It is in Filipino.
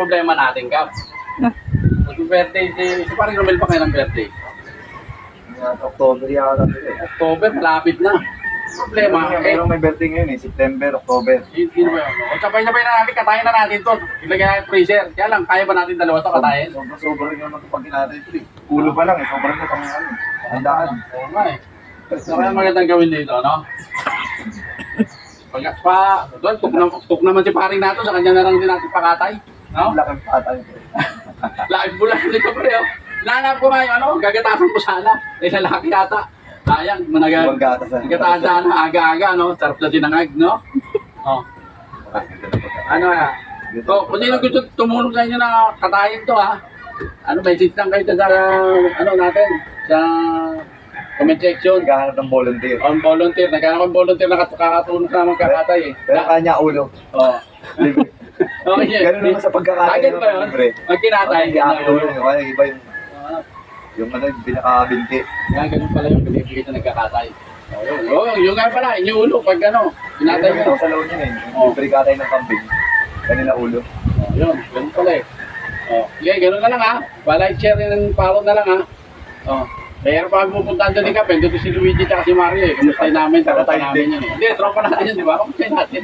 problema natin, Kap. Ah. Mag-birthday si... Si parang Romel pa kayo ng birthday. October yata. October, malapit na. Problema, eh, Merong may birthday ngayon eh, September, October. hindi na ba yun? O sabay-sabay na natin, katayin na natin to. Ilagay natin freezer. Kaya lang, kaya ba natin dalawa to katayin? Sobra-sobra rin naman pag natin ito eh. Ulo pa lang eh, sobrang na pang ano. Handaan. Oo nga eh. So, kaya magandang gawin dito, no? Pag pa, doon, tuk, na, tuk naman si paring nato, sa kanya na lang din natin pakatay. No? Ang laking patay. Laking bulan nito pre, oh. Nanap ko nga yung ano, gagatasan ko sana. Eh, lalaki yata. Sayang, managal. Ah. Gagatasan sana, aga-aga, no? Sarap na sinangag, no? Oh. Ano ah? So, kung sino gusto tumulong sa inyo na katayin to, ha? Ano, message lang kayo sa, ano natin, sa comment section. Naghahanap ng volunteer. On volunteer, nagkakaroon ng volunteer na kat- kakatulong sa mga kakatay eh. Pero kanya ulo. Oo. Libre. Okay. Ganun naman sa pagkakatayo Target ba yun? Ang kinatay. Kaya ulo. Kaya iba yung, Ah, yung ano, yung pinakabinti. Yan, ganun pala yung binibigay sa nagkakatay. Oh, yun. Oh, yung nga pala, inyuulo pag ano, kinatay Ito mo. sa loob niya eh. Oh. Libre katay ng kambing. Kanila ulo. Oh, yun, ganun pala eh. Oh, sige, ganun na lang ha. Pa-like, share, and follow na lang ha. Oh. Kaya pa pupuntahan doon ni Kap, dito si Luigi at si Mario eh. Kamustahin namin, tropa namin yun eh. Hindi, tropa natin yun, di ba? Kamustahin natin.